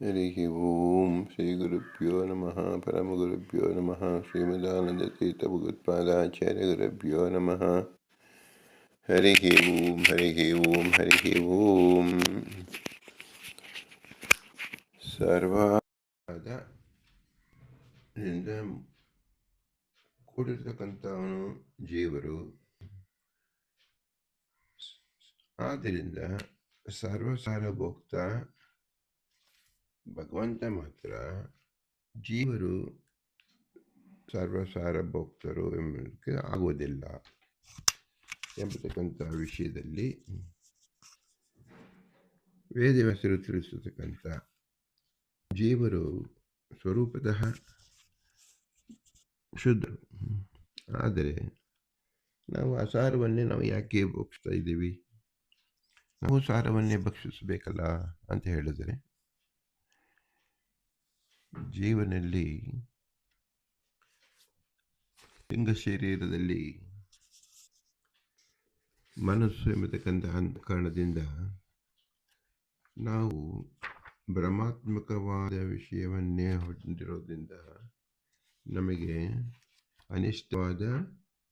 हरिः ओं श्रीगुरुभ्यो नमः परमगुरुभ्यो नमः श्रीमदानन्दतीर्थभगवत्पादाचार्यगुरुभ्यो नमः हरिः ओं हरिः ओं हरिः ओं ಸರ್ವಾದ ಕೂಡಿರ್ತಕ್ಕಂಥವನು ಜೀವರು ಆದ್ದರಿಂದ ಸರ್ವಸಾರಭೋಕ್ತ ಭಗವಂತ ಮಾತ್ರ ಜೀವರು ಸರ್ವಸಾರಭೋಕ್ತರು ಎಂಬುದಕ್ಕೆ ಆಗುವುದಿಲ್ಲ ಎಂಬತಕ್ಕಂಥ ವಿಷಯದಲ್ಲಿ ವೇದವ್ಯಾಸರು ತಿಳಿಸತಕ್ಕಂಥ ಜೀವರು ಸ್ವರೂಪತಃ ಶುದ್ಧರು. ಆದರೆ ನಾವು ಆ ಸಾರವನ್ನೇ ನಾವು ಯಾಕೆ ಭೋಗಿಸ್ತಾ ಇದ್ದೀವಿ? ನಾವು ಸಾರವನ್ನೇ ಭಕ್ಷಿಸಬೇಕಲ್ಲ ಅಂತ ಹೇಳಿದರೆ ಜೀವನಲ್ಲಿ ಲಿಂಗ ಶರೀರದಲ್ಲಿ ಮನಸ್ಸು ಎಂಬತಕ್ಕಂಥ ಕಾರಣದಿಂದ ನಾವು ಭ್ರಮಾತ್ಮಕವಾದ ವಿಷಯವನ್ನೇ ಹೊಂದಿರೋದ್ರಿಂದ ನಮಗೆ ಅನಿಷ್ಟವಾದ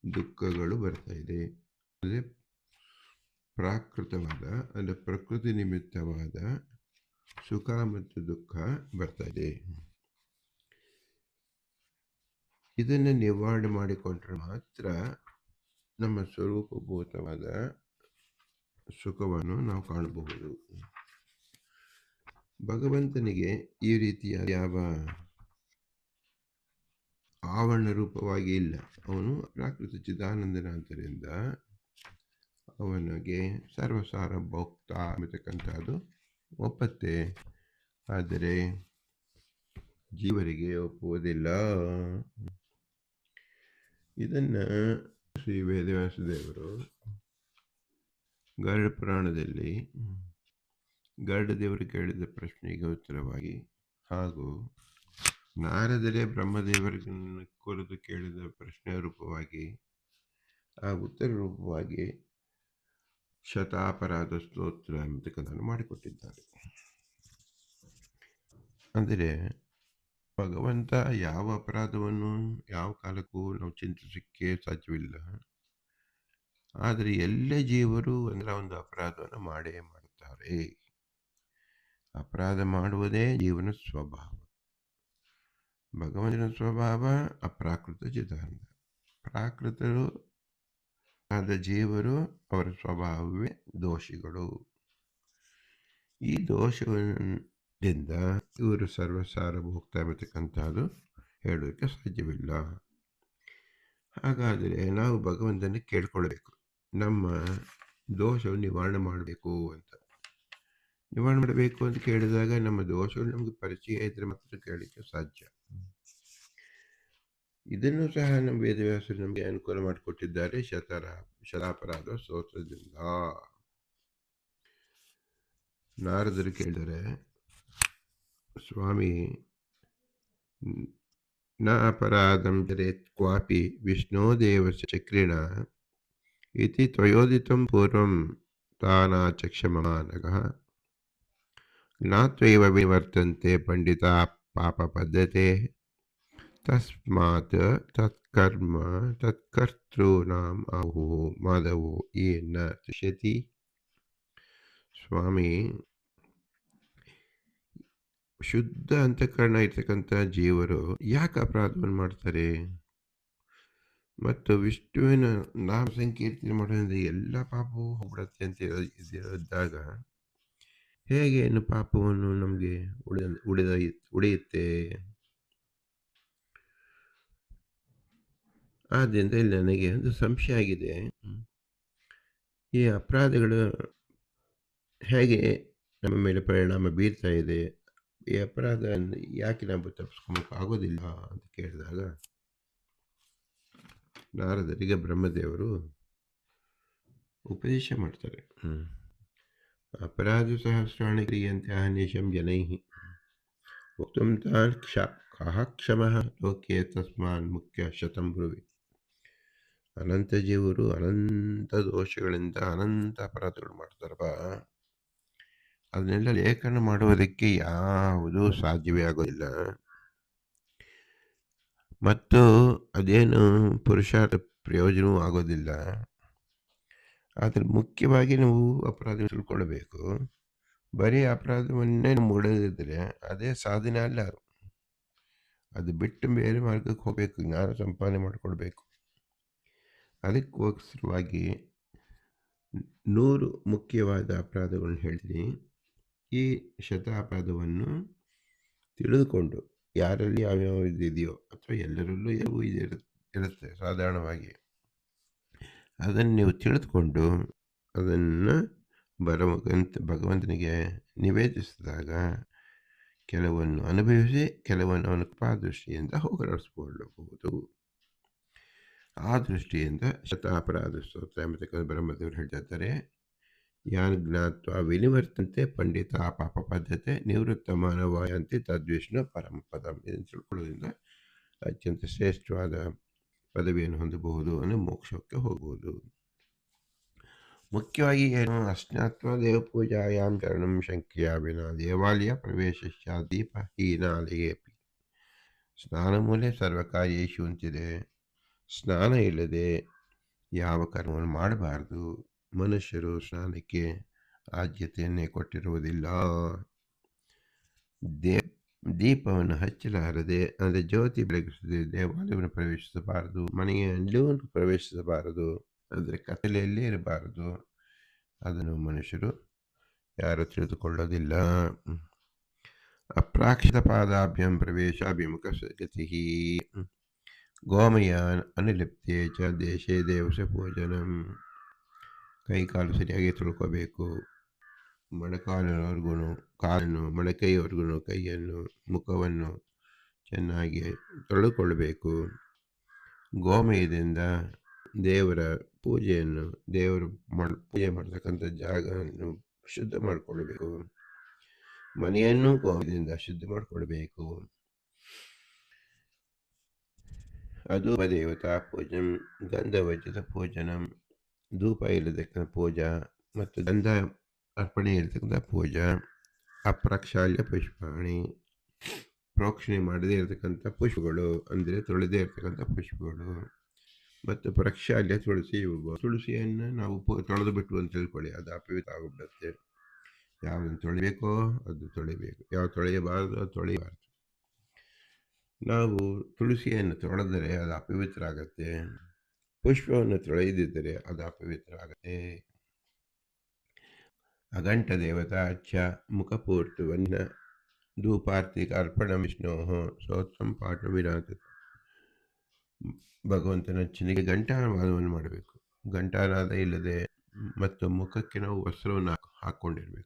ದುಃಖಗಳು ಬರ್ತಾ ಇದೆ. ಅಂದರೆ ಪ್ರಾಕೃತವಾದ ಅಂದರೆ ಪ್ರಕೃತಿ ನಿಮಿತ್ತವಾದ ಸುಖ ಮತ್ತು ದುಃಖ ಬರ್ತಾ ಇದೆ. ಇದನ್ನು ನಿವಾರಣೆ ಮಾಡಿಕೊಂಡ್ರೆ ಮಾತ್ರ ನಮ್ಮ ಸ್ವರೂಪಭೂತವಾದ ಸುಖವನ್ನು ನಾವು ಕಾಣಬಹುದು. ಭಗವಂತನಿಗೆ ಈ ರೀತಿಯ ಯಾವ ಆವರಣ ರೂಪವಾಗಿ ಇಲ್ಲ. ಅವನು ಪ್ರಾಕೃತ ಚಿದಾನಂದನಾದ್ದರಿಂದ ಅವನಿಗೆ ಸರ್ವಸಾರ ಭೋಕ್ತ ಎಂಬತಕ್ಕಂಥದ್ದು ಒಪ್ಪತ್ತೆ. ಆದರೆ ಜೀವರಿಗೆ ಒಪ್ಪುವುದಿಲ್ಲ. ಇದನ್ನು ಶ್ರೀ ವೇದವ್ಯಾಸದೇವರು ಗರುಡ ಪುರಾಣದಲ್ಲಿ ಗರುಡ ದೇವರು ಕೇಳಿದ ಪ್ರಶ್ನೆಗೆ ಉತ್ತರವಾಗಿ ಹಾಗೂ ನಾರದರೇ ಬ್ರಹ್ಮದೇವರನ್ನು ಕುರಿತು ಕೇಳಿದ ಪ್ರಶ್ನೆ ರೂಪವಾಗಿ ಆ ಉತ್ತರ ರೂಪವಾಗಿ ಶತಾಪರಾಧ ಸ್ತೋತ್ರ ಎಂಬತಕ್ಕಂಥನ್ನು ಮಾಡಿಕೊಟ್ಟಿದ್ದಾರೆ. ಅಂದರೆ ಭಗವಂತ ಯಾವ ಅಪರಾಧವನ್ನು ಯಾವ ಕಾಲಕ್ಕೂ ನಾವು ಚಿಂತಿಸಲಿಕ್ಕೆ ಸಾಧ್ಯವಿಲ್ಲ. ಆದರೆ ಎಲ್ಲ ಜೀವರು ಅಂದರೆ ಒಂದು ಅಪರಾಧವನ್ನು ಮಾಡೇ ಮಾಡುತ್ತಾರೆ ಅಪರಾಧ ಮಾಡುವುದೇ ಜೀವನ ಸ್ವಭಾವ. ಭಗವಂತನ ಸ್ವಭಾವ ಅಪ್ರಾಕೃತ ಚಿದಾನಂದ ಪ್ರಾಕೃತರು ಆದ ಜೀವರು ಅವರ ಸ್ವಭಾವವೇ ದೋಷಿಗಳು. ಈ ದೋಷದಿಂದ ಇವರು ಸರ್ವಸಾರ ಹೋಗ್ತಾ ಇರತಕ್ಕಂಥದ್ದು ಹೇಳೋದಕ್ಕೆ ಸಾಧ್ಯವಿಲ್ಲ. ಹಾಗಾದರೆ ನಾವು ಭಗವಂತನ ಕೇಳ್ಕೊಳ್ಬೇಕು. ನಮ್ಮ ದೋಷವನ್ನು ನಿವಾರಣೆ ಮಾಡಬೇಕು ಅಂತ. ನಿವಾರಣೆ ಮಾಡಬೇಕು ಅಂತ ಕೇಳಿದಾಗ ನಮ್ಮ ದೋಷಗಳು ನಮಗೆ ಪರಿಚಯ ಇದ್ರೆ ಮಾತ್ರ ಕೇಳಲಿಕ್ಕೆ ಸಾಧ್ಯ. ಇದನ್ನು ಸಹ ನಮ್ಮ ವೇದವ್ಯಾಸರು ನಮಗೆ ಅನುಕೂಲ ಮಾಡಿಕೊಟ್ಟಿದ್ದಾರೆ. ಶತರ ಶರಾಪರಾಧ ಸ್ತೋತ್ರದಿಂದ. ನಾರದರು ಕೇಳಿದರೆ ಸ್ವಾಮಿ ನ ಅಪರಾಧಂ ಜರೇತ್ ಕ್ವಾಪಿ ವಿಷ್ಣೋ ದೇವಸ್ಯ ಚಕ್ರಿಣ ಇತಿ ತ್ವಯೋದಿತಂ ಪೂರ್ವಂ ತಾನಾಚಕ್ಷಮಾನಗಃ ಜ್ಞಾತ್ವೈವ ವಿವರ್ತಂತೆ ಪಂಡಿತ ಪಾಪ ಪದ್ಧತೆ ತಸ್ಮಾತ್ ತತ್ಕರ್ಮ ತತ್ಕರ್ತॄಣಾಂ ಆಹು ಮಾಧವೋ ಏನ ತುಷ್ಯತಿ ಸ್ವಾಮಿ ಶುದ್ಧ ಅಂತಃಕರಣ ಇರ್ತಕ್ಕಂಥ ಜೀವರು ಯಾಕೆ ಅಪರಾಧವನ್ನು ಮಾಡ್ತಾರೆ? ಮತ್ತು ವಿಷ್ಣುವಿನ ನಾಮ ಸಂಕೀರ್ತನೆ ಮಾಡೋದ್ರಿಂದ ಎಲ್ಲ ಪಾಪವೂ ಹೋಗ್ಬಿಡತ್ತೆ ಅಂತ ಇದ್ದಾಗ ಹೇಗೆ ಇನ್ನು ಪಾಪವನ್ನು ನಮಗೆ ಉಳಿದ ಉಳಿದ, ಉಳಿಯುತ್ತೆ? ಆದ್ದರಿಂದ ಇಲ್ಲಿ ನನಗೆ ಒಂದು ಸಂಶಯ ಆಗಿದೆ. ಈ ಅಪರಾಧಗಳು ಹೇಗೆ ನಮ್ಮ ಮೇಲೆ ಪರಿಣಾಮ ಬೀರ್ತಾ ಇದೆ? ಈ ಅಪರಾಧ ಯಾಕೆ ನಾವು ತಪ್ಪಿಸ್ಕೊಳಕ್ಕೆ ಆಗೋದಿಲ್ಲ ಅಂತ ಕೇಳಿದಾಗ ನಾರದರಿಗೆ ಬ್ರಹ್ಮದೇವರು ಉಪದೇಶ ಮಾಡ್ತಾರೆ. ಅಪರಾಧ ಸಹಸ್ರಾಣಿ ಕ್ರಿಯಂತೆ ಅಹನೇಶಂ ಜನೈ ವಕ್ತುಂ ತಾನ್ ಕ್ಷ ಕಹ ಕ್ಷಮಃ ಲೋಕೆ ತಸ್ಮಾನ್ ಮುಖ್ಯ ಶತಂ ಬ್ರುವಿ. ಅನಂತ ಜೀವರು ಅನಂತ ದೋಷಗಳಿಂದ ಅನಂತ ಅಪರಾಧಗಳು ಮಾಡ್ತಾರಪ್ಪ. ಅದನ್ನೆಲ್ಲ ಲೇಖನ ಮಾಡುವುದಕ್ಕೆ ಯಾವುದೂ ಸಾಧ್ಯವೇ ಆಗೋದಿಲ್ಲ. ಮತ್ತು ಅದೇನು ಪುರುಷಾರ್ಥ ಪ್ರಯೋಜನವೂ ಆಗೋದಿಲ್ಲ. ಆದರೆ ಮುಖ್ಯವಾಗಿ ನಾವು ಅಪರಾಧ ತಿಳ್ಕೊಳ್ಬೇಕು. ಬರೀ ಅಪರಾಧವನ್ನೇ ಮೂಡದಿದ್ದರೆ ಅದೇ ಸಾಧನೆ ಅಲ್ಲ ಅದು. ಬಿಟ್ಟು ಬೇರೆ ಮಾರ್ಗಕ್ಕೆ ಹೋಗಬೇಕು, ಜ್ಞಾನ ಸಂಪಾದನೆ ಮಾಡಿಕೊಡ್ಬೇಕು ಅದಕ್ಕೋಸ್ಕರವಾಗಿ ನೂರು ಮುಖ್ಯವಾದ ಅಪರಾಧಗಳನ್ನ ಹೇಳ್ತೀನಿ. ಈ ಶತಾಪದವನ್ನು ತಿಳಿದುಕೊಂಡು ಯಾರಲ್ಲಿ ಯಾವ್ಯಾವ ಇದೆಯೋ ಅಥವಾ ಎಲ್ಲರಲ್ಲೂ ಯಾವು ಇದೆ ಇರುತ್ತೆ ಸಾಧಾರಣವಾಗಿ. ಅದನ್ನು ನೀವು ತಿಳಿದುಕೊಂಡು ಅದನ್ನು ಭಗವಂತ ಭಗವಂತನಿಗೆ ನಿವೇದಿಸಿದಾಗ ಕೆಲವನ್ನು ಅನುಭವಿಸಿ ಕೆಲವನ್ನು ಅವನ ಕೃಪಾದೃಷ್ಟಿಯಿಂದ ಹೋಗಲಾಡಿಸಿಕೊಳ್ಳಬಹುದು. ಆ ದೃಷ್ಟಿಯಿಂದ ಶತಾಪರಾಧ ಸ್ತೋತ್ರ ಬ್ರಹ್ಮದೇವರು ಹೇಳ್ತಿರ್ತಾರೆ ಯಾನ್ ಜ್ಞಾತ್ವ ವಿನಿವರ್ತಂತೆ ಪಂಡಿತ ಪಾಪ ಪದ್ಧತೆ ನಿವೃತ್ತ ಮಾನವಾಯಂತೆ ತದ್ವಿಷ್ಣು ಪರಮಪದಂ ಇದನ್ನು ತಿಳ್ಕೊಳ್ಳೋದ್ರಿಂದ ಅತ್ಯಂತ ಶ್ರೇಷ್ಠವಾದ ಪದವಿಯನ್ನು ಹೊಂದಬಹುದು ಅನ್ನು ಮೋಕ್ಷಕ್ಕೆ ಹೋಗಬಹುದು ಮುಖ್ಯವಾಗಿ ಏನು? ಅಸ್ನಾತ್ವ ದೇವಪೂಜಾಯಾಮ್ ಚರಣಂ ಶಂಕ್ರಿಯ ವಿನ ದೇವಾಲಯ ಪ್ರವೇಶ ದೀಪ ಹೀನಾಲಯೇಪಿ ಸ್ನಾನ ಮೂಲೆ ಸರ್ವಕಾರ್ಯೇಶು ಅಂತಿದೆ. ಸ್ನಾನ ಇಲ್ಲದೆ ಯಾವ ಕರ್ಮವನ್ನು ಮಾಡಬಾರ್ದು. ಮನುಷ್ಯರು ಸ್ನಾನಕ್ಕೆ ಆದ್ಯತೆಯನ್ನೇ ಕೊಟ್ಟಿರುವುದಿಲ್ಲ. ದೇ, ದೀಪವನ್ನು ಹಚ್ಚಲಾರದೆ, ಅಂದರೆ ಜ್ಯೋತಿ ಬೆಳಗಿಸದೆ ದೇವಾಲಯವನ್ನು ಪ್ರವೇಶಿಸಬಾರದು ಮನೆಯಲ್ಲೂ ಪ್ರವೇಶಿಸಬಾರದು, ಅಂದರೆ ಕತ್ತಲೆಯಲ್ಲೇ ಇರಬಾರದು. ಅದನ್ನು ಮನುಷ್ಯರು ಯಾರು ತಿಳಿದುಕೊಳ್ಳೋದಿಲ್ಲ. ಅಪ್ರಾಕ್ಷಿತ ಪಾದಾಭ್ಯಂ ಪ್ರವೇಶಾಭಿಮುಖ ಗತಿ. ಗೋಮಯ ಅನುಲಿಪ್ತೆ ಚ ದೇಶೇ ದೇವಸ ಭೋಜನಂ ಕೈ ಕಾಲು ಸರಿಯಾಗಿ ತೊಳ್ಕೋಬೇಕು. ಮೊಣಕಾಲವರೆಗೂ, ಕಾಲನ್ನು, ಮೊಣಕೈವರೆಗೂ ಕೈಯನ್ನು, ಮುಖವನ್ನು ಚೆನ್ನಾಗಿ ತೊಳೆದುಕೊಳ್ಳಬೇಕು ಗೋಮಯದಿಂದ ದೇವರ ಪೂಜೆಯನ್ನು, ದೇವರು ಮಾಡ, ಪೂಜೆ ಮಾಡ್ತಕ್ಕಂಥ ಜಾಗವನ್ನು ಶುದ್ಧ ಮಾಡಿಕೊಳ್ಬೇಕು. ಮನೆಯನ್ನು ಗೋಮಯದಿಂದ ಶುದ್ಧ ಮಾಡಿಕೊಳ್ಬೇಕು. ಅದು ದೇವತಾ ಪೂಜಂ ಗಂಧವಜ್ಜದ ಪೂಜನಂ. ಧೂಪ ಇರತಕ್ಕಂಥ ಪೂಜಾ ಮತ್ತು ಗಂಧ ಅರ್ಪಣೆ ಇರತಕ್ಕಂಥ ಪೂಜಾ, ಅಪ್ರಕ್ಷಾಲ್ಯ ಪುಷ್ಪಾಣಿ, ಪ್ರೋಕ್ಷಣೆ ಮಾಡದೇ ಇರತಕ್ಕಂಥ ಪುಷ್ಪಗಳು, ಅಂದರೆ ತೊಳೆದೇ ಇರತಕ್ಕಂಥ ಪುಷ್ಪಗಳು ಮತ್ತು ಪ್ರಕ್ಷಾಲ್ಯ ತುಳಸಿ ತುಳಸಿಯನ್ನು ನಾವು ತೊಳೆದು ಬಿಟ್ಟು ಅಂತ ತಿಳ್ಕೊಳ್ಳಿ, ಅದು ಅಪವಿತ್ರ ಆಗಿಬಿಡುತ್ತೆ. ಯಾವುದನ್ನು ತೊಳಿಬೇಕೋ ಅದು ತೊಳಿಬೇಕು. ಯಾವ ತೊಳೆಯಬಾರದು ಅದು ತೊಳೆಯಬಾರದು ನಾವು ತುಳಸಿಯನ್ನು ತೊಳೆದರೆ ಅದು ಅಪವಿತ್ರ ಆಗುತ್ತೆ. ಪುಷ್ಪವನ್ನು ತೊಳೆಯದಿದ್ದರೆ ಅದು ಅಪವಿತ್ರ ಆಗುತ್ತೆ ಅಗಂಟ ದೇವತಾ ಅಚ್ಚ ಮುಖಪೂರ್ತುವನ್ನ ಧೂಪಾರ್ತಿಕ ಅರ್ಪಣ ವಿಷ್ಣು ಪಾಠ ವಿರಾತ ಭಗವಂತನ ಅಚ್ಚನಿಗೆ ಗಂಟಾನಾದವನ್ನು ಮಾಡಬೇಕು. ಗಂಟಾನಾದ ಇಲ್ಲದೆ ಮತ್ತು ಮುಖಕ್ಕೆ ನಾವು ವಸ್ತ್ರವನ್ನು ಹಾಕ್- ಮುಖ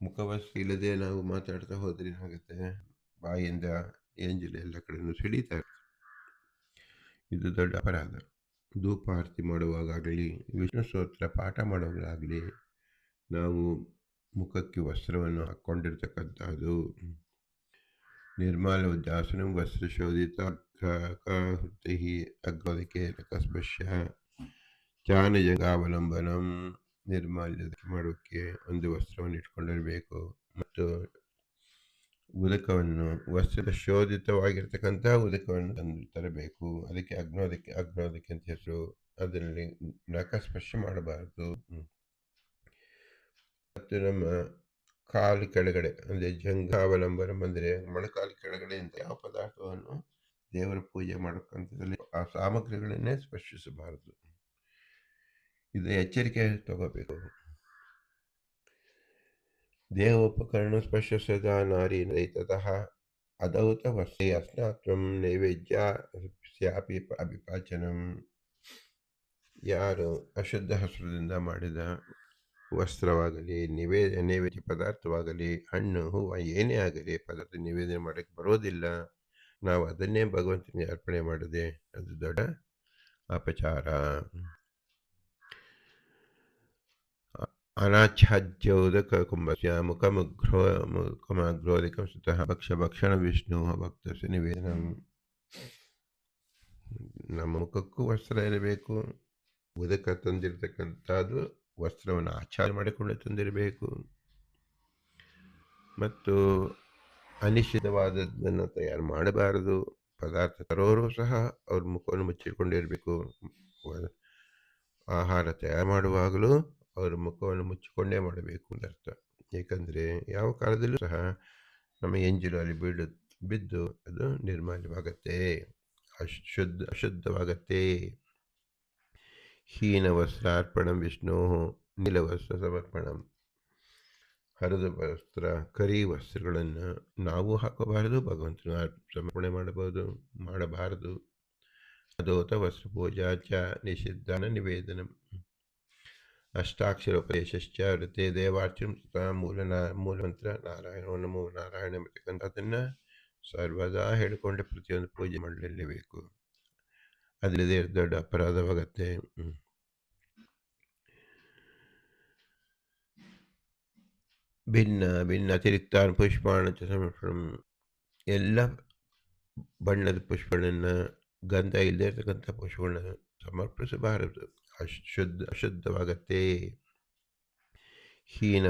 ಮುಖವಸ್ತ್ರ ಇಲ್ಲದೆ ನಾವು ಮಾತಾಡ್ತಾ ಹೋದ್ರೆ ಏನಾಗುತ್ತೆ? ಬಾಯಿಂದ ಎಂಜಲು ಎಲ್ಲ ಕಡೆಯೂ ಸಿಡಿತಾ ಇರ್ತದೆ ಇದು ದೊಡ್ಡ ಅಪರಾಧ. ಧೂಪ ಆರತಿ ಮಾಡುವಾಗಲಿ ವಿಷ್ಣು ಸ್ತೋತ್ರ ಪಾಠ ಮಾಡುವಾಗಲಿ ನಾವು ಮುಖಕ್ಕೆ ವಸ್ತ್ರವನ್ನು ಹಾಕ್ಕೊಂಡಿರ್ತಕ್ಕಂಥದ್ದು. ನಿರ್ಮಾಲ ಉದ್ದಾಸನ ವಸ್ತ್ರ ಶೋಧಿತ ಹೃತಿ ಅಗ್ರೋದಕ್ಕೆ ಕಸ್ಪಶ್ಯ ಚಾನಜಂಗಾವಲಂಬನಂ ನಿರ್ಮಾಲ್ಯ ಮಾಡೋಕ್ಕೆ ಒಂದು ವಸ್ತ್ರವನ್ನು ಇಟ್ಕೊಂಡಿರಬೇಕು. ಮತ್ತು ಉದಕವನ್ನು ವಸ್ತ್ರದ ಶೋಧಿತವಾಗಿರ್ತಕ್ಕಂಥ ಉದಕವನ್ನು ತಂದು ತರಬೇಕು. ಅದಕ್ಕೆ ಅಗ್ನೋದಕ್ಕೆ ಅಗ್ನೋದಕ್ಕೆ ಅಂತ ಹೆಸರು ಅದರಲ್ಲಿ ನಖ ಸ್ಪರ್ಶ ಮಾಡಬಾರದು ಮತ್ತು ನಮ್ಮ ಕಾಲು ಕೆಳಗಡೆ, ಅಂದರೆ ಜಂಗಾವಲಂಬನಂ ಅಂದರೆ ಮೊಣಕಾಲು ಕೆಳಗಡೆ ಅಂತ ಯಾವ ಪದಾರ್ಥವನ್ನು ದೇವರ ಪೂಜೆ ಮಾಡಕ್ಕಂಥದ್ದಲ್ಲಿ ಆ ಸಾಮಗ್ರಿಗಳನ್ನೇ ಸ್ಪರ್ಶಿಸಬಾರದು. ಇದು ಎಚ್ಚರಿಕೆ ತಗೋಬೇಕು. ನೈತತಃ ಅದೌತ ವಸ್ತೆ ಅಸ್ನಾತ್ವಂ ನೈವೇದ್ಯ ಅಭಿಪಾಚನಂ. ಯಾರು ಅಶುದ್ಧ ಹಸುರದಿಂದ ಮಾಡಿದ ವಸ್ತ್ರವಾಗಲಿ ನಿವೇದ ನೈವೇದ್ಯ ಪದಾರ್ಥವಾಗಲಿ, ಹಣ್ಣು, ಹೂವು ಏನೇ ಆಗಲಿ ಪದಾರ್ಥ ನಿವೇದನೆ ಮಾಡೋಕ್ಕೆ ಬರೋದಿಲ್ಲ. ನಾವು ಅದನ್ನೇ ಭಗವಂತನಿಗೆ ಅರ್ಪಣೆ ಮಾಡಿದೆ, ಅದು ದೊಡ್ಡ ಅಪಚಾರ. ಮುಖಮಗ್ರೋದಿಕಂ ಸುತಃ ಭಕ್ಷ ಭಕ್ಷಣ ವಿಷ್ಣು ಭಕ್ತಸ್ಯ ನಿವೇದನ. ನಮ್ಮ ಮುಖಕ್ಕೂ ವಸ್ತ್ರ ಇರಬೇಕು ಉದಕ ತಂದಿರತಕ್ಕಂಥದ್ದು ವಸ್ತ್ರವನ್ನು ಆಚಾರ ಮಾಡಿಕೊಂಡು ತಂದಿರಬೇಕು ಮತ್ತು ಅನಿಶ್ಚಿತವಾದದ್ದನ್ನು ತಯಾರು ಮಾಡಬಾರದು ಪದಾರ್ಥ ತರೋರು ಸಹ ಅವ್ರ ಮುಖವನ್ನು ಮುಚ್ಚಿಕೊಂಡಿರಬೇಕು. ಆಹಾರ ತಯಾರು ಮಾಡುವಾಗಲೂ ಅವರ ಮುಖವನ್ನು ಮುಚ್ಚಿಕೊಂಡೇ ಮಾಡಬೇಕು ಅಂತ ಅರ್ಥ. ಏಕೆಂದರೆ ಯಾವ ಕಾಲದಲ್ಲೂ ಸಹ ನಮ್ಮ ಎಂಜಿಲು ಅಲ್ಲಿ ಬೀಳು, ಬಿದ್ದು ಅದು ನಿರ್ಮಾಲ್ಯವಾಗತ್ತೆ ಅಶುದ್ಧ, ಅಶುದ್ಧವಾಗತ್ತೆ. ಹೀನ ವಸ್ತ್ರಾರ್ಪಣಂ ವಿಷ್ಣು ನೀಲವಸ್ತ್ರ ಸಮರ್ಪಣಂ. ಹರಿದ ವಸ್ತ್ರ, ಕರಿ ವಸ್ತ್ರಗಳನ್ನು ನಾವು ಹಾಕಬಾರದು, ಭಗವಂತನ ಸಮರ್ಪಣೆ ಮಾಡಬಹುದು, ಮಾಡಬಾರದು. ಅದೋತ ವಸ್ತ್ರ ಪೂಜಾ ಚ ನಿಷಿದ್ಧಾನ ನಿವೇದನ. ಅಷ್ಟಾಕ್ಷರೋಪದೇಶ್ಚ ವೃತ್ತೆ ದೇವಾರ್ಚನ ಮೂಲ ಮೂಲಮಂತ್ರ ನಾರಾಯಣೋ ನಮೋ ನಾರಾಯಣ ಅದನ್ನು ಸರ್ವದಾ ಹೇಳಿಕೊಂಡೆ ಪ್ರತಿಯೊಂದು ಪೂಜೆ ಮಾಡಲೇಬೇಕು ಅದರದೇ ದೊಡ್ಡ ಅಪರಾಧವಾಗತ್ತೆ ಭಿನ್ನ ಭಿನ್ನ ಅತಿರಿಕ್ತ ಪುಷ್ಪಾಣ ಸಮರ್ಪಣ. ಎಲ್ಲ ಬಣ್ಣದ ಪುಷ್ಪಗಳನ್ನು, ಗಂಧ ಇಲ್ಲದೆ ಇರತಕ್ಕಂಥ ಪುಷ್ಪಗಳನ್ನು ಸಮರ್ಪಿಸಬಾರದು. ಅಶುದ್ಧ, ಅಶುದ್ಧವಾಗತ್ತೆ. ಹೀನ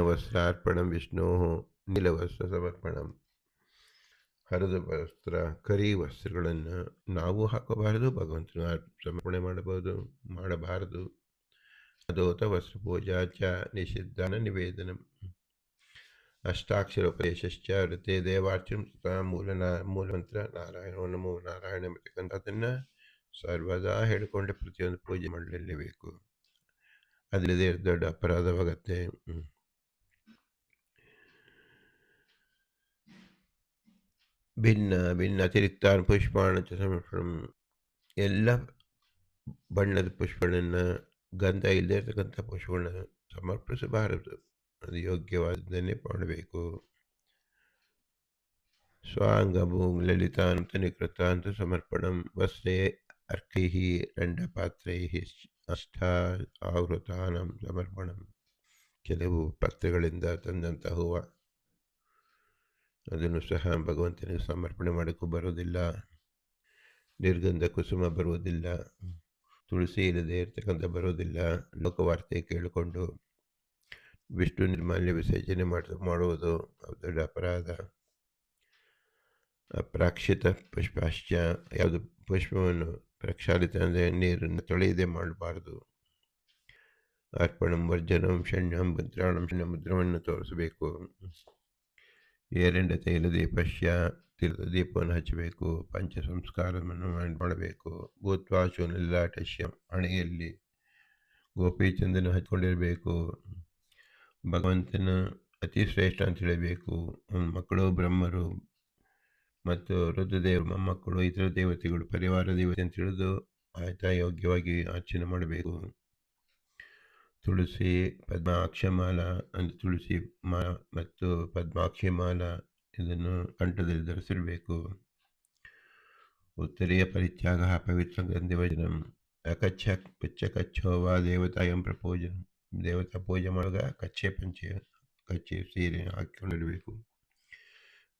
ವಿಷ್ಣೋ ನೀಲವಸ್ತ್ರ ಸಮರ್ಪಣಂ ಹರಿದ ವಸ್ತ್ರ ಕರಿ ವಸ್ತ್ರಗಳನ್ನು ನಾವು ಹಾಕಬಾರದು, ಭಗವಂತನ ಸಮರ್ಪಣೆ ಮಾಡಬಹುದು, ಮಾಡಬಾರದು. ಅದೋತ ವಸ್ತ್ರ ಪೂಜಾ ಚ ನಿಷಿದ್ಧಾನ ನಿವೇದನ. ಅಷ್ಟಾಕ್ಷರೋಪದೇಶ್ಚ ಋತೆ ದೇವಾರ್ಚನ ಮೂಲ ನಾ ಮೂಲಮಂತ್ರ ನಾರಾಯಣ ನಮೋ ನಾರಾಯಣ ಅದನ್ನು ಸರ್ವದಾ ಹೇಳಿಕೊಂಡೆ ಪ್ರತಿಯೊಂದು ಪೂಜೆ ಮಾಡಲೇಬೇಕು ಅದರದೇ ದೊಡ್ಡ ಅಪರಾಧವಾಗತ್ತೆ. ಭಿನ್ನ ಭಿನ್ನ ಅತಿರಿಕ್ತ ಪುಷ್ಪಾಣ ಸಮರ್ಪಣ. ಎಲ್ಲ ಬಣ್ಣದ ಪುಷ್ಪಗಳನ್ನು ಗಂಧ ಇಲ್ಲದೆ ಇರತಕ್ಕಂಥ ಪುಷ್ಪಗಳನ್ನ ಸಮರ್ಪಿಸಬಾರದು. ಅದು ಯೋಗ್ಯವಾದನ್ನೇ ಮಾಡಬೇಕು. ಸ್ವಾಂಗಭೂಂ ಲಲಿತಾಂತ ನಿಕೃತಾಂತ ಸಮರ್ಪಣಂ ವಸ್ತ್ರೇ ಅರ್ಕೈಃ ರಂಡಪಾತ್ರೈಃ ಅಷ್ಟ ಆವೃತಾನಂ ಸಮರ್ಪಣಂ ಕೆಲವು ಪತ್ರಗಳಿಂದ ತಂದಂತಹ ಹೂವು. ಅದನ್ನು ಸಹ ಭಗವಂತನಿಗೆ ಸಮರ್ಪಣೆ ಮಾಡೋಕ್ಕೂ ಬರೋದಿಲ್ಲ ನಿರ್ಗಂಧ ಕುಸುಮ ಬರುವುದಿಲ್ಲ. ತುಳಸಿ ಇಲ್ಲದೆ ಇರ್ತಕ್ಕಂಥ ಬರೋದಿಲ್ಲ ಲೋಕವಾರ್ತೆ ಕೇಳಿಕೊಂಡು ವಿಷ್ಣು ನಿರ್ಮಾಲ್ಯ ವಿಸರ್ಜನೆ ಮಾಡ, ಮಾಡುವುದು ದೊಡ್ಡ ಅಪರಾಧ. ಅಪ್ರಾಕ್ಷಿತ ಪುಷ್ಪಾಶ್ಚ, ಯಾವುದು ಪುಷ್ಪವನ್ನು ಪ್ರಕ್ಷಾಲಿತ ಅಂದರೆ ನೀರನ್ನು ತೊಳೆಯದೆ ಮಾಡಬಾರ್ದು. ಅರ್ಪಣಂ ವರ್ಜನಂ ಷಣ್ಯಂ ಭದ್ರಾಣಂ ಷಣ್ಯ ಮುದ್ರವನ್ನು ತೋರಿಸಬೇಕು. ಏರೆಂಡ ತೈಲ ದೀಪಶ್ಯ ತಿಲದ ದೀಪವನ್ನು ಹಚ್ಚಬೇಕು. ಪಂಚ ಸಂಸ್ಕಾರವನ್ನು ಮಾಡಬೇಕು. ಭೂತ್ವಾಶು ಅಣೆಯಲ್ಲಿ ಹಣೆಯಲ್ಲಿ ಗೋಪಿಚಂದನ ಹಚ್ಕೊಂಡಿರಬೇಕು ಭಗವಂತನ ಅತಿ ಶ್ರೇಷ್ಠ ಅಂತ ಹೇಳಬೇಕು. ಮಕ್ಕಳು, ಬ್ರಹ್ಮರು ಮತ್ತು ರುದ್ರದೇವರು ಮೊಮ್ಮಕ್ಕಳು, ಇತರ ದೇವತೆಗಳು, ಪರಿವಾರ ದೇವತೆ ಅಂತ ತಿಳಿದು ಆಯ್ತಾ, ಯೋಗ್ಯವಾಗಿ ಅರ್ಚನೆ ಮಾಡಬೇಕು. ತುಳಸಿ ಪದ್ಮಾಕ್ಷಮಾಲ ಅಂದರೆ ತುಳಸಿ ಮಾ ಮತ್ತು ಪದ್ಮಾಕ್ಷಮಾಲ ಇದನ್ನು ಕಂಠದಲ್ಲಿ ಧರಿಸಿರಬೇಕು. ಉತ್ತರೀಯ ಪರಿತ್ಯಾಗ ಪವಿತ್ರ ಗಂಧಿವಚನಂ ಅಕಚ್ಛ ಪಚ್ಚ ಕಚ್ಚೋವ ದೇವತಾಯಂ ಪ್ರಪೂಜನ. ದೇವತಾ ಪೂಜೆ ಮಾಡುವಾಗ ಕಚ್ಚೆ ಪಂಚೆ, ಕಚ್ಚೆ ಸೀರೆ ಹಾಕಿಕೊಂಡಿರಬೇಕು.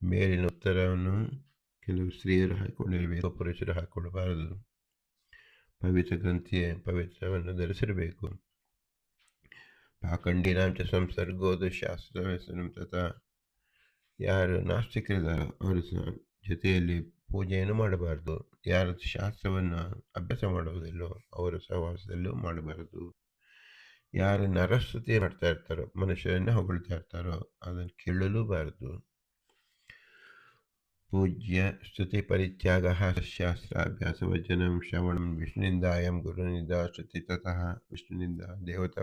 ಮೇಲಿನ ಉತ್ತರವನ್ನು ಕೆಲವು ಸ್ತ್ರೀಯರು ಹಾಕಿಕೊಂಡಿರಬೇಕು ಪುರುಷರು ಹಾಕ್ಕೊಳ್ಳಬಾರದು ಪವಿತ್ರ ಗ್ರಂಥಿಯ ಪವಿತ್ರವನ್ನು ಧರಿಸಿರಬೇಕು ಪಾಖಂಡಿನಾಂಚ ಸಂಸರ್ಗೋದು ಶಾಸ್ತ್ರ ತಥಾ ಯಾರು ನಾಸ್ತಿಕರಿದಾರೋ ಅವರು ಜೊತೆಯಲ್ಲಿ ಪೂಜೆಯನ್ನು ಮಾಡಬಾರದು ಯಾರ ಶಾಸ್ತ್ರವನ್ನು ಅಭ್ಯಾಸ ಮಾಡುವುದಿಲ್ಲೋ ಅವರ ಸಹವಾಸದಲ್ಲೂ ಮಾಡಬಾರದು ಯಾರು ನರಸ್ತುತಿ ಮಾಡ್ತಾ ಇರ್ತಾರೋ ಮನುಷ್ಯರನ್ನು ಹೊಗಳ್ತಾ ಇರ್ತಾರೋ ಅದನ್ನು ಕೇಳಲೂಬಾರದು ಪೂಜ್ಯ ಸ್ತುತಿ ಪರಿತ್ಯಾಗ ಶಾಸ್ತ್ರಾಭ್ಯಾಸವಚನಂ ಶ್ರವಣಂ ವಿಷ್ಣುನಿಂದಾಯಂ ಗುರುನಿಂದ ಸ್ತುತಿ ತತಃ ವಿಷ್ಣುನಿಂದ ದೇವತಾ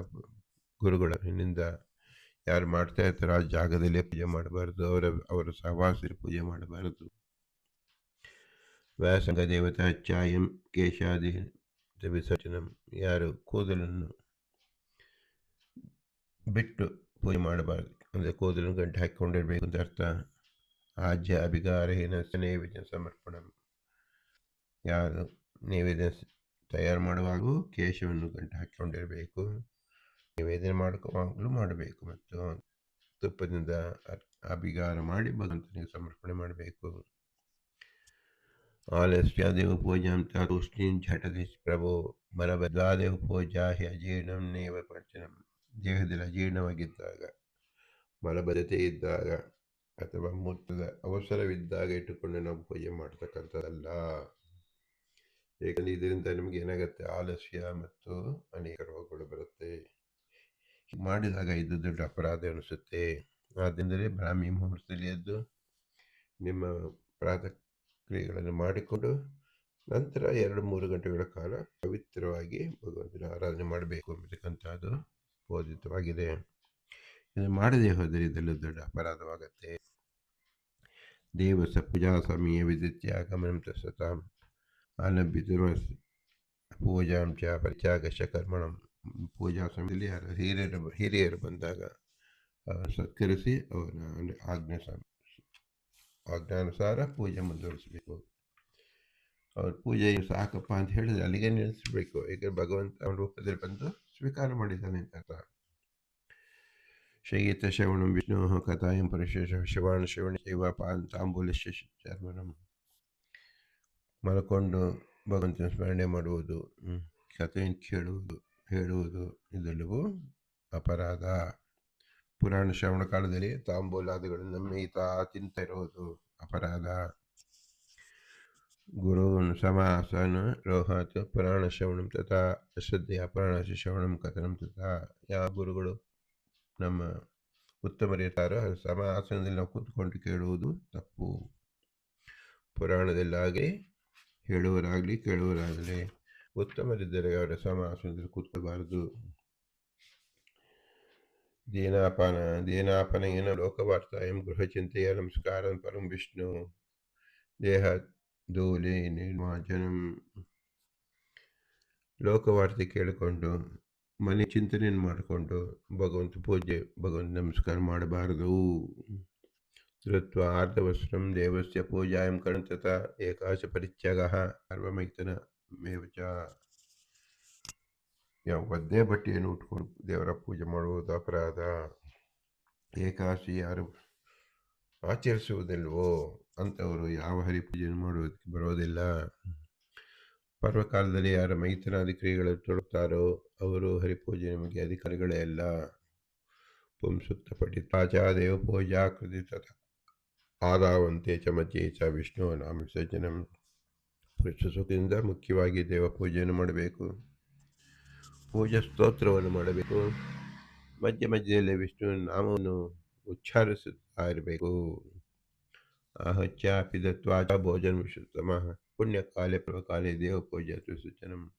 ಗುರುಗಳ ನಿಂದ. ಯಾರು ಮಾಡ್ತಾ ಇರ್ತಾರೋ ಆ ಜಾಗದಲ್ಲೇ ಪೂಜೆ ಮಾಡಬಾರ್ದು, ಅವರ ಅವರ ಸಹವಾಸದಲ್ಲಿ ಪೂಜೆ ಮಾಡಬಾರದು. ವ್ಯಾಸಂಗ ದೇವತಾ ಚಾಯಂ ಕೇಶಾದಿ ವಿಸರ್ಜನಂ ಯಾರು ಕೂದಲನ್ನು ಬಿಟ್ಟು ಪೂಜೆ ಮಾಡಬಾರ್ದು. ಅಂದರೆ ಕೂದಲನ್ನು ಗಂಟೆ ಹಾಕಿಕೊಂಡಿರಬೇಕು ಅಂತ ಅರ್ಥ. ಆಜ್ಯ ಅಭಿಗಾರಹೀನ ನೈವೇದ್ಯ ಸಮರ್ಪಣ. ಯಾರು ನೈವೇದ್ಯ ತಯಾರು ಮಾಡುವಾಗಲೂ ಕೇಶವನ್ನು ಗಂಟು ಹಾಕಿಕೊಂಡಿರಬೇಕು. ನೈವೇದ್ಯ ಮಾಡ್ಕೋವಾಗಲೂ ಮಾಡಬೇಕು ಮತ್ತು ತುಪ್ಪದಿಂದ ಅಭಿಗಾರ ಮಾಡಿ ಭಗವಂತನಿಗೆ ಸಮರ್ಪಣೆ ಮಾಡಬೇಕು. ಆಲಸ್ಯಾದೇವ ಅಂತ ತೂಷ್ಣೀಂ ಝಟದಿ ಪ್ರಭು ಮಲಬದ್ವಾದೇವ ಪೂಜಾ ಹಿ ಅಜೀರ್ಣಂ ನೇವ ಪಂಚನಂ ದೇಹದಲ್ಲಿ ಅಜೀರ್ಣವಾಗಿದ್ದಾಗ, ಮಲಬದ್ಧತೆ ಇದ್ದಾಗ ಅಥವಾ ಮೂತ್ರದ ಅವಸರವಿದ್ದಾಗ ಇಟ್ಟುಕೊಂಡು ನಾವು ಪೂಜೆ ಮಾಡ್ತಕ್ಕಂಥದ್ದಲ್ಲ. ಏಕೆಂದರೆ ಇದರಿಂದ ನಮಗೆ ಏನಾಗುತ್ತೆ? ಆಲಸ್ಯ ಮತ್ತು ಅನೇಕ ರೋಗಗಳು ಬರುತ್ತೆ. ಮಾಡಿದಾಗ ಇದು ದೊಡ್ಡ ಅಪರಾಧ ಅನಿಸುತ್ತೆ ಆದ್ದರಿಂದಲೇ ಬ್ರಾಹ್ಮಿ ಮುಹೂರ್ತದಲ್ಲಿ ಎದ್ದು ನಿಮ್ಮ ಪ್ರಾತಃ ಕ್ರಿಯೆಗಳನ್ನು ಮಾಡಿಕೊಂಡು ನಂತರ ಎರಡು ಮೂರು ಗಂಟೆಗಳ ಕಾಲ ಪವಿತ್ರವಾಗಿ ಭಗವಂತನ ಆರಾಧನೆ ಮಾಡಬೇಕು ಎಂಬತಕ್ಕಂಥದ್ದು ಬೋಧಿತವಾಗಿದೆ. ಇದು ಮಾಡದೇ ಹೋದರೆ ಇದೆಲ್ಲ ದೊಡ್ಡ ಅಪರಾಧವಾಗತ್ತೆ. ದೇವಸ ಪೂಜಾ ಸಮಯ ವಿದಿತ್ಯ ಆಗಮನಂ ತಸತಾಂ ಆನಬ್ಬಿತಿರುವ ಪೂಜಾಂ ಚ ಪರಿತ್ಯಾಗಶ ಕರ್ಮಣಂ ಪೂಜಾ ಸಮಯದಲ್ಲಿ ಯಾರು ಹಿರಿಯರು ಹಿರಿಯರು ಬಂದಾಗ ಅವರನ್ನು ಸತ್ಕರಿಸಿ ಅವರ ಆಜ್ಞೆ ಸ- ಆಜ್ಞಾನುಸಾರ ಪೂಜೆ ಮುಂದುವರಿಸಬೇಕು ಅವ್ರ ಪೂಜೆ ಸಾಕಪ್ಪ ಅಂತ ಹೇಳಿದ್ರೆ ಅಲ್ಲಿಗೆ ನಿಲ್ಲಿಸಬೇಕು ಏಕೆಂದರೆ ಭಗವಂತ ಅವನ ರೂಪದಲ್ಲಿ ಬಂದು ಸ್ವೀಕಾರ ಮಾಡಿದ್ದಾನೆ ಅಂತ ಕಥಾಂ ಪರಿಶೇಷ ಶಿವಾಣ ಶಿವಣ ಶಿವ ಪಾನ್ ತಾಂಬೂಲಶ್ಯ ಚರ್ಮನಂ ಮಲ್ಕೊಂಡು ಭಗವಂತನ ಸ್ಮರಣೆ ಮಾಡುವುದು ಕಥೆಯನ್ನು ಕೇಳುವುದು, ಹೇಳುವುದು ಇದೆಲ್ಲವೂ ಅಪರಾಧ. ಪುರಾಣ ಶ್ರವಣ ಕಾಲದಲ್ಲಿ ತಾಂಬೂಲಾದಿಗಳು ನಮ್ಮೀತ ತಿಂತ ಇರುವುದು ಅಪರಾಧ. ಗುರು ಸಮಾಸನ ರೋಹಾತ್ ಪುರಾಣ ಶ್ರವಣಂ ತಥಾ ಅಶ್ರದ್ಧೆಯ ಪುರಾಣ ಶ್ರವಣಂ ಕಥನಂ ತಥಾ, ಯಾವ ಗುರುಗಳು ನಮ್ಮ ಉತ್ತಮರಿರ್ತಾರೋ ಸಮ ಆಸನದಲ್ಲಿ ನಾವು ಕೂತ್ಕೊಂಡು ಕೇಳುವುದು ತಪ್ಪು. ಪುರಾಣದಲ್ಲಾಗಲಿ ಹೇಳುವರಾಗಲಿ ಕೇಳುವರಾಗಲಿ ಉತ್ತಮರಿದ್ದರೆ ಅವರ ಸಮ ಆಸನದಲ್ಲಿ ಕೂತ್ಕೊಳ್ಬಾರದು. ದೀನಾಪಾನ ದೀನಾಪನಯನ ಲೋಕವಾರ್ತಾಯಂ ಗೃಹಚಿಂತೆಯ ನಮಸ್ಕಾರ ಪರಂ ವಿಷ್ಣು. ದೇಹ ಧೂಳಿ ನಿರ್ಮಾರ್ಜನಂ ಲೋಕವಾರ್ತೆ ಕೇಳಿಕೊಂಡು ಮನೆ ಚಿಂತನೆಯನ್ನು ಮಾಡಿಕೊಂಡು ಭಗವಂತ ಪೂಜೆ, ಭಗವಂತ ನಮಸ್ಕಾರ ಮಾಡಬಾರದು. ಧೃತ್ವ ಆರ್ಧವಸ್ತ್ರಂ ದೇವಸ್ಯ ಪೂಜಾಯಂ ಕಣತತ ಏಕಾಶ ಪರಿತ್ಯಾಗ ಸರ್ವಮೈತನ ಮೇವಚ ಯಾವ ಒದ್ದೇ ಬಟ್ಟೆಯನ್ನು ಉಟ್ಕೊಂಡು ದೇವರ ಪೂಜೆ ಮಾಡುವುದು ಅಪರಾಧ. ಏಕಾಶಿ ಯಾರು ಆಚರಿಸುವುದಿಲ್ವೋ ಅಂಥವರು ಯಾವ ಹರಿಪೂಜೆಯನ್ನು ಮಾಡುವುದಕ್ಕೆ ಬರೋದಿಲ್ಲ ಪರ್ವಕಾಲದಲ್ಲಿ ಯಾರ ಮೈಥುನಾದಿ ಕ್ರಿಯೆಗಳು ತೊಡುತ್ತಾರೋ ಅವರು ಹರಿಪೂಜೆ ನಿಮಗೆ ಅಧಿಕಾರಿಗಳೇ ಅಲ್ಲ. ಪುಂಸುತ್ತ ಪಠಿತಾಚ ದೇವ ಪೂಜಾ ಕೃತಿ ತಥ ಆದಾವಂತೆ ಚಮಚೇಚ ವಿಷ್ಣು ನಾಮ ವಿಸರ್ಜನಂ ಪುರುಷ ಸುಖದಿಂದ ಮುಖ್ಯವಾಗಿ ದೇವ ಪೂಜೆಯನ್ನು ಮಾಡಬೇಕು. ಪೂಜಾ ಸ್ತೋತ್ರವನ್ನು ಮಾಡಬೇಕು. ಮಧ್ಯ ಮಧ್ಯದಲ್ಲಿ ವಿಷ್ಣುವಿನ ನಾಮವನ್ನು ಉಚ್ಚಾರಿಸುತ್ತಾ ಇರಬೇಕು ಆಹಚ್ಚಾಪಿ ಪಿದತ್ವಾಚ ಭೋಜನ ವಿಶುತ್ತಮಃ ಪುಣ್ಯಕಾಲೆ ಪ್ರಕಾಲೆ ದೇವ ಪೂಜೆ ಸೂಚನಂ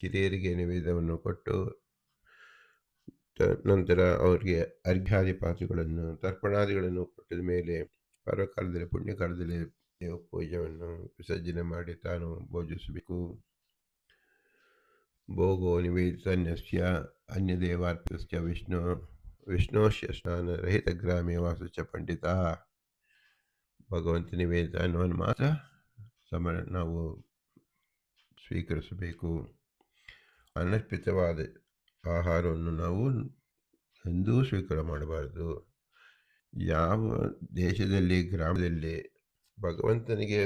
ಹಿರಿಯರಿಗೆ ನಿವೇದವನ್ನು ಕೊಟ್ಟು ನಂತರ ಅವರಿಗೆ ಅರ್ಘ್ಯಾದಿ ಪಾತ್ರಗಳನ್ನು, ತರ್ಪಣಾದಿಗಳನ್ನು ಕೊಟ್ಟಿದ ಮೇಲೆ ಪರ್ವಕಾಲದಲ್ಲಿ, ಪುಣ್ಯಕಾಲದಲ್ಲಿ ದೇವ ಪೂಜೆಯನ್ನು ವಿಸರ್ಜನೆ ಮಾಡಿ ತಾನು ಭೋಜಿಸಬೇಕು. ಭೋಗೋ ಅನ್ಯ ಅನ್ಯದೇವಾರ್ಪಸ್ಯ ವಿಷ್ಣು, ವಿಷ್ಣೋಶ್ಯ ರಹಿತ ಗ್ರಾಮೇ ಚ ಪಂಡಿತ. ಭಗವಂತ ನಿವೇದನವನ್ನು ಮಾತ್ರ ಸಮ, ನಾವು ಸ್ವೀಕರಿಸಬೇಕು. ಅನರ್ಪಿತವಾದ ಆಹಾರವನ್ನು ನಾವು ಎಂದೂ ಸ್ವೀಕಾರ ಮಾಡಬಾರದು. ಯಾವ ದೇಶದಲ್ಲಿ, ಗ್ರಾಮದಲ್ಲಿ ಭಗವಂತನಿಗೆ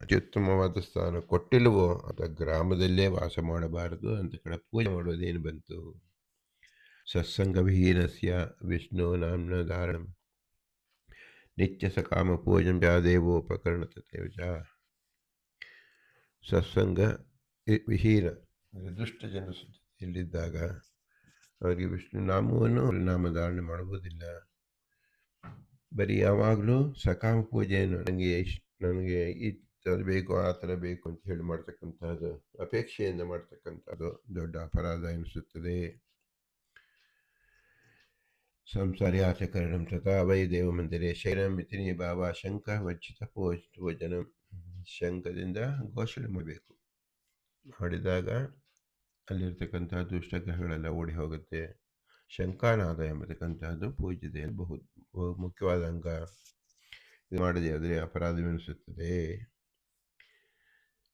ಅತ್ಯುತ್ತಮವಾದ ಸ್ಥಾನ ಕೊಟ್ಟಿಲ್ಲವೋ ಅಥವಾ ಗ್ರಾಮದಲ್ಲೇ ವಾಸ ಮಾಡಬಾರದು ಅಂತ ಕಡೆ ಪೂಜೆ ಮಾಡೋದೇನು ಬಂತು? ಸತ್ಸಂಗವಿಹೀನಸ್ಯ ವಿಷ್ಣು ನಾಮ್ನ ಧಾರಣಂ. ನಿತ್ಯ ಸಕಾಮ ಪೂಜಂ ದೇವೋಪಕರಣ ತಥೈವ ತೇವಜ ಸತ್ಸಂಗ ವಿಹೀನ, ಅಂದರೆ ಜನ ಸುದ್ದಿಯಲ್ಲಿದ್ದಾಗ ಅವರಿಗೆ ವಿಷ್ಣು ನಾಮವನ್ನು ನಾಮಧಾರಣೆ ಮಾಡುವುದಿಲ್ಲ. ಬರೀ ಯಾವಾಗಲೂ ಸಕಾಮ ಪೂಜೆಯನ್ನು ನನಗೆ ನನಗೆ ಈ ಥರ ಬೇಕು, ಆ ಥರ ಬೇಕು ಅಂತ ಹೇಳಿ ಮಾಡ್ತಕ್ಕಂಥದ್ದು ಅಪೇಕ್ಷೆಯಿಂದ ಮಾಡ್ತಕ್ಕಂಥದ್ದು ದೊಡ್ಡ ಅಪರಾಧ ಎನಿಸುತ್ತದೆ. ಸಂಸಾರ್ಯಾಚಕರಣಂ ತಥಾ ವೈ ದೇವಮಂದಿರೆ ಶೈಲಂ ಮಿತಿನಿ ಭಾವ ಶಂಕ ವಚ್ಚಿತ ಜನ. ಶಂಕದಿಂದ ಘೋಷಣೆ ಮಾಡಬೇಕು. ಮಾಡಿದಾಗ ಅಲ್ಲಿರ್ತಕ್ಕಂಥ ದುಷ್ಟಗ್ರಹಗಳೆಲ್ಲ ಓಡಿ ಹೋಗುತ್ತೆ. ಶಂಕಾನಾದ ಎಂಬತಕ್ಕಂತಹದ್ದು ಪೂಜಿದೆ ಬಹು ಮುಖ್ಯವಾದ ಅಂಗ. ಇದು ಮಾಡದೆ ಆದರೆ ಅಪರಾಧವೆನಿಸುತ್ತದೆ.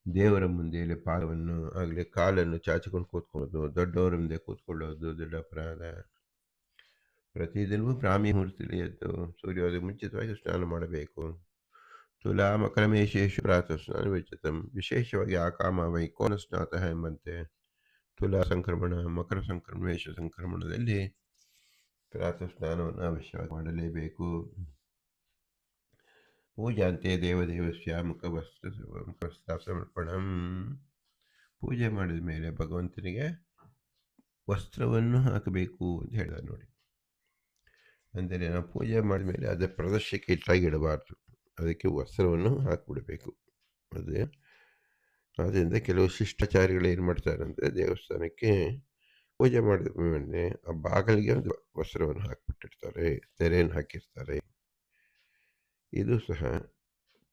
ದೇವರ ಮುಂದೆಯಲ್ಲಿ ಪಾದವನ್ನು ಆಗಲಿ ಕಾಲನ್ನು ಚಾಚಿಕೊಂಡು ಕೂತ್ಕೊಳ್ಳೋದು, ದೊಡ್ಡವರ ಮುಂದೆ ಕೂತ್ಕೊಳ್ಳೋದು ದೊಡ್ಡ ಅಪರಾಧ. ಪ್ರತಿದಿನವೂ ಬ್ರಾಹ್ಮಿ ಮುಹೂರ್ತದಲ್ಲಿ ಎದ್ದು ಸೂರ್ಯೋದಯ ಮುಂಚಿತವಾಗಿ ಸ್ನಾನ ಮಾಡಬೇಕು. ತುಲಾ ಮಕರಮೇಶೇಶು ಪ್ರಾತಃ ಸ್ನಾನ ವಿಚಿತಂ ವಿಶೇಷವಾಗಿ ಆಕಾಮ ವೈಕೋನ ಸ್ನಾತಃ ಎಂಬಂತೆ ತುಲಾ ಸಂಕ್ರಮಣ, ಮಕರ ಸಂಕ್ರಮೇಶ ಸಂಕ್ರಮಣದಲ್ಲಿ ಪ್ರಾತಃ ಸ್ನಾನವನ್ನು ಅವಶ್ಯವಾಗಿ ಮಾಡಲೇಬೇಕು. ಪೂಜಾಂತೆ ದೇವದೇವಸ್ಯ ಮುಖವಸ್ತ್ರ ಸಮರ್ಪಣಂ ಪೂಜೆ ಮಾಡಿದ ಮೇಲೆ ಭಗವಂತನಿಗೆ ವಸ್ತ್ರವನ್ನು ಹಾಕಬೇಕು ಅಂತ ಹೇಳಿದ ನೋಡಿ. ಅಂದರೆ ನಾವು ಪೂಜೆ ಮಾಡಿದ ಮೇಲೆ ಅದರ ಪ್ರದರ್ಶಕ್ಕೆ ಇಟ್ಟಾಗಿ ಇಡಬಾರ್ದು ಅದಕ್ಕೆ ವಸ್ತ್ರವನ್ನು ಹಾಕಿಬಿಡಬೇಕು. ಅದೇ. ಆದ್ದರಿಂದ ಕೆಲವು ಶಿಷ್ಟಾಚಾರಿಗಳು ಏನು ಮಾಡ್ತಾರೆ ಅಂದರೆ ದೇವಸ್ಥಾನಕ್ಕೆ ಪೂಜೆ ಮಾಡಿದ ಮೇಲೆ ಆ ಬಾಗಿಲಿಗೆ ಒಂದು ವಸ್ತ್ರವನ್ನು ಹಾಕಿಬಿಟ್ಟಿರ್ತಾರೆ, ತೆರೆಯನ್ನು ಹಾಕಿರ್ತಾರೆ. ಇದು ಸಹ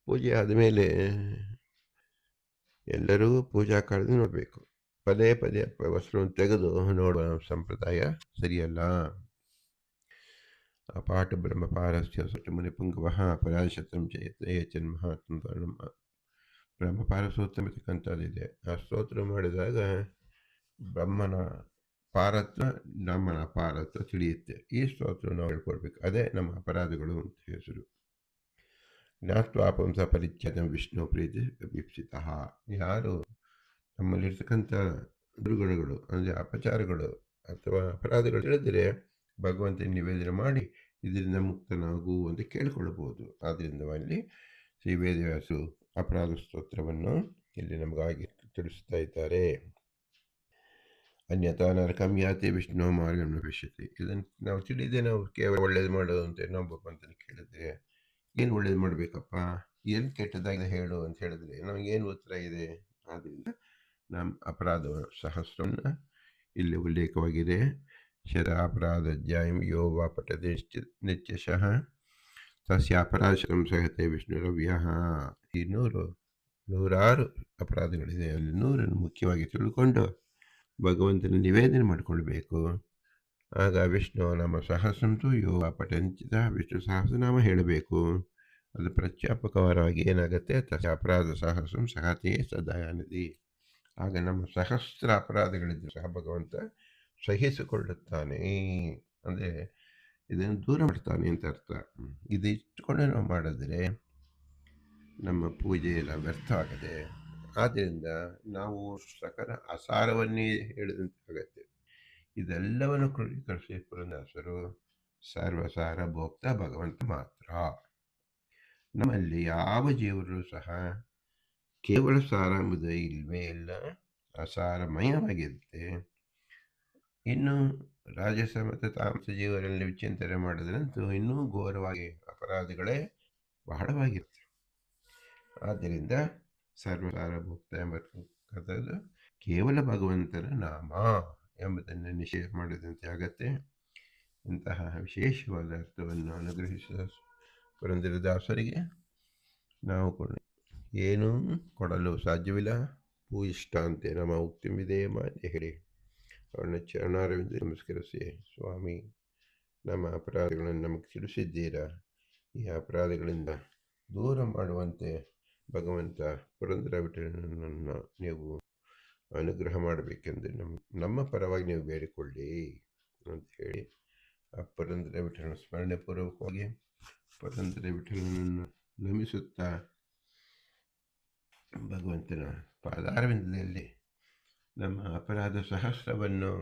ಪೂಜೆ ಆದಮೇಲೆ ಎಲ್ಲರೂ ಪೂಜಾ ಕಾಲದಲ್ಲಿ ನೋಡಬೇಕು. ಪದೇ ಪದೇ ವಸ್ತ್ರವನ್ನು ತೆಗೆದು ನೋಡುವ ಸಂಪ್ರದಾಯ ಸರಿಯಲ್ಲ. ಅಪಾಠ ಬ್ರಹ್ಮಪಾರಸ್ಯ ಮುನಿ ಪುಂಗವ ಪರಾಶತಂ ಜಯತೆ ಜನ್ಮಹಾತ್ಮ ಬ್ರಹ್ಮಪಾರ ಸ್ತೋತ್ರ ಅಂತಕ್ಕಂಥದ್ದಿದೆ ಆ ಸ್ತೋತ್ರ ಮಾಡಿದಾಗ ಬ್ರಹ್ಮನ ಪಾರತ್ವ ನಮ್ಮನ ಪಾರತ್ವ ತಿಳಿಯುತ್ತೆ. ಈ ಸ್ತೋತ್ರ ನಾವು ಹೇಳ್ಕೊಡ್ಬೇಕು. ಅದೇ ನಮ್ಮ ಅಪರಾಧಗಳು ಅಂತ ಹೆಸರು. ಜ್ಞಾತ್ವಾಪಂಸ ಪರಿಚ್ಛೇದ ವಿಷ್ಣು ಪ್ರೀತಿ ವೀಪ್ಸಿತ. ಯಾರು ನಮ್ಮಲ್ಲಿರ್ತಕ್ಕಂಥ ದುರ್ಗುಣಗಳು, ಅಂದರೆ ಅಪಚಾರಗಳು ಅಥವಾ ಅಪರಾಧಗಳು ತಿಳಿದರೆ ಭಗವಂತನ ನಿವೇದನೆ ಮಾಡಿ ಇದರಿಂದ ಮುಕ್ತನಾಗು ಅಂತ ಕೇಳಿಕೊಳ್ಳಬಹುದು. ಆದ್ದರಿಂದ ಅಲ್ಲಿ ಶ್ರೀ ವೇದವ್ಯಾಸು ಅಪರಾಧ ಸ್ತೋತ್ರವನ್ನು ಇಲ್ಲಿ ನಮಗಾಗಿ ತಿಳಿಸ್ತಾ ಇದ್ದಾರೆ. ಅನ್ಯಥಾ ನರಕಂ ಯಾತಿ ವಿಷ್ಣು ಮಾರ್ಗವನ್ನು ಭವಿಷ್ಯತಿ ಇದನ್ನು ನಾವು ತಿಳಿದೇ ನಾವು ಕೇವಲ ಒಳ್ಳೇದು ಮಾಡೋದು ಅಂತ ನಾವು ಭಗವಂತನ ಕೇಳಿದ್ರೆ, ಏನು ಒಳ್ಳೇದು ಮಾಡಬೇಕಪ್ಪ? ಏನು ಕೆಟ್ಟದಾಗಿದೆ ಹೇಳು? ಅಂತ ಹೇಳಿದ್ರೆ, ನಮಗೇನು ಉತ್ತರ ಇದೆ? ಆದ್ದರಿಂದ ನಮ್ಮ ಅಪರಾಧ ಸಹಸ್ರವನ್ನು ಇಲ್ಲಿ ಉಲ್ಲೇಖವಾಗಿದೆ. ಅಧ್ಯಾಯಂ ಯೋ ವಾ ಪಠತೆ ನಿತ್ಯಶಃ ತಸ್ಯ ಸಹತೆ ವಿಷ್ಣುರವ್ಯ ಈ ನೂರು ನೂರಾರು ಅಪರಾಧಗಳಿದೆ ಅಲ್ಲಿ ನೂರನ್ನು ಮುಖ್ಯವಾಗಿ ತಿಳ್ಕೊಂಡು ಭಗವಂತನ ನಿವೇದನೆ ಮಾಡಿಕೊಳ್ಬೇಕು. ಆಗ ವಿಷ್ಣು ನಮ್ಮ ಸಹಸ್ರಂತು ಯೋ ಪಠಂಚಿತ ವಿಷ್ಣು ಸಹಸ್ರನಾಮ ಹೇಳಬೇಕು. ಅದು ಪ್ರತ್ಯಾಪಕವಾಗಿ ಏನಾಗುತ್ತೆ? ತಸ ಅಪರಾಧ ಸಹಸ್ರಂ ಸಹತೆಯೇ ಸದಯಾನದಿ ಆಗ ನಮ್ಮ ಸಹಸ್ರ ಅಪರಾಧಗಳಿದ್ದು ಸಹ ಭಗವಂತ ಸಹಿಸಿಕೊಳ್ಳುತ್ತಾನೆ. ಅಂದರೆ ಇದನ್ನು ದೂರ ಮಾಡ್ತಾನೆ ಅಂತ ಅರ್ಥ. ಇದು ಇಟ್ಟುಕೊಂಡು ನಾವು ಮಾಡಿದ್ರೆ ನಮ್ಮ ಪೂಜೆ ಎಲ್ಲ ವ್ಯರ್ಥ ಆಗದೆ, ಆದ್ದರಿಂದ ನಾವು ಸಕಲ ಅಸಾರವನ್ನೇ ಹೇಳಿದಂತಾಗತ್ತೆ ಇದೆಲ್ಲವನ್ನು ಕೃಷಿ ಪುರಂದಾಸರು ಸರ್ವಸಾರ ಭೋಕ್ತ ಭಗವಂತ ಮಾತ್ರ. ನಮ್ಮಲ್ಲಿ ಯಾವ ಜೀವರು ಸಹ ಕೇವಲ ಸಾರ ಎಂಬುದೇ ಇಲ್ವೇ ಇಲ್ಲ. ಅಸಾರಮಯವಾಗಿರುತ್ತೆ ಇನ್ನು ರಾಜಸ ಮತ್ತು ತಾಮಸ ಜೀವರಲ್ಲಿ ವಿಚಿಂತನೆ ಮಾಡಿದ್ರಂತೂ ಇನ್ನೂ ಘೋರವಾಗಿ ಅಪರಾಧಗಳೇ ಬಹಳವಾಗಿರುತ್ತೆ. ಆದ್ದರಿಂದ ಸರ್ವಸಾರ ಭೋಕ್ತ ಎಂಬತಕ್ಕಂಥದ್ದು ಕೇವಲ ಭಗವಂತನ ನಾಮ ಎಂಬುದನ್ನು ನಿಷೇಧ ಮಾಡಿದಂತೆ ಆಗತ್ತೆ. ಇಂತಹ ವಿಶೇಷವಾದ ಅರ್ಥವನ್ನು ಅನುಗ್ರಹಿಸಿದ ಪುರಂದರದಾಸರಿಗೆ ನಾವು ಕೊಡ ಏನೂ ಕೊಡಲು ಸಾಧ್ಯವಿಲ್ಲ. ಇಷ್ಟ ಅಂತೆ ನಮ್ಮ ಉಕ್ತಿಮಿದೆ ಅಂತ ಹೇಳಿ ಅವರನ್ನ ಚರಣಾರವಿಂದ ನಮಸ್ಕರಿಸಿ, ಸ್ವಾಮಿ, ನಮ್ಮ ಅಪರಾಧಗಳನ್ನು ನಮಗೆ ತಿಳಿಸಿದ್ದೀರಾ? ಈ ಅಪರಾಧಗಳಿಂದ ದೂರ ಮಾಡುವಂತೆ ಭಗವಂತ ಪುರಂದರ ವಿಠಲನನ್ನು ನೀವು ಅನುಗ್ರಹ ಮಾಡಬೇಕೆಂದು ನಮ್ಮ ನಮ್ಮ ಪರವಾಗಿ ನೀವು ಬೇಡಿಕೊಳ್ಳಿ ಅಂತ ಹೇಳಿ ಆ ಪುರಂದರ ವಿಠಲನ ಸ್ಮರಣೆ ಪೂರ್ವಕವಾಗಿ ಪುರಂದರ ವಿಠಲನನ್ನು ನಮಿಸುತ್ತಾ ಭಗವಂತನ ಪಾದಾರವಿಂದದಲ್ಲಿ ನಮ್ಮ ಅಪರಾಧ ಸಹಸ್ರವನ್ನು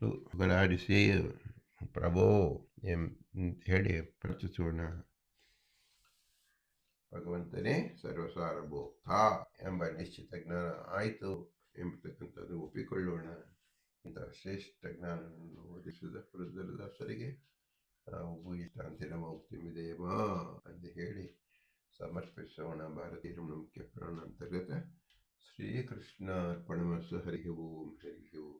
ಹೋಗಲಾಡಿಸಿ ಪ್ರಭೋ ಎಂ ಹೇಳಿ ಪ್ರಾರ್ಥಿಸೋಣ ಭಗವಂತನೇ ಸರ್ವಸಾರಭೋಕ್ತ ಎಂಬ ನಿಶ್ಚಿತ ಜ್ಞಾನ ಆಯಿತು ಎಂಬತಕ್ಕಂಥದ್ದು ಒಪ್ಪಿಕೊಳ್ಳೋಣ ಇಂತಹ ಶ್ರೇಷ್ಠ ಜ್ಞಾನವನ್ನು ಓದಿಸಿದ ವೃದ್ಧರದಾಸರಿಗೆ ನಾವು ಭೂಯಿಷ್ಟಾಂತಿನ ನಮ್ಮ ಉಕ್ತಿಮಿದೆಯಮ್ಮ ಅಂತ ಹೇಳಿ ಸಮರ್ಪಿಸೋಣ ಭಾರತೀಯ ಮುಖ್ಯ ಪ್ರಾಣ ಅಂತರ್ಗತ श्रीकृष्णार्पणमस्तु हरि ओम हरि ओम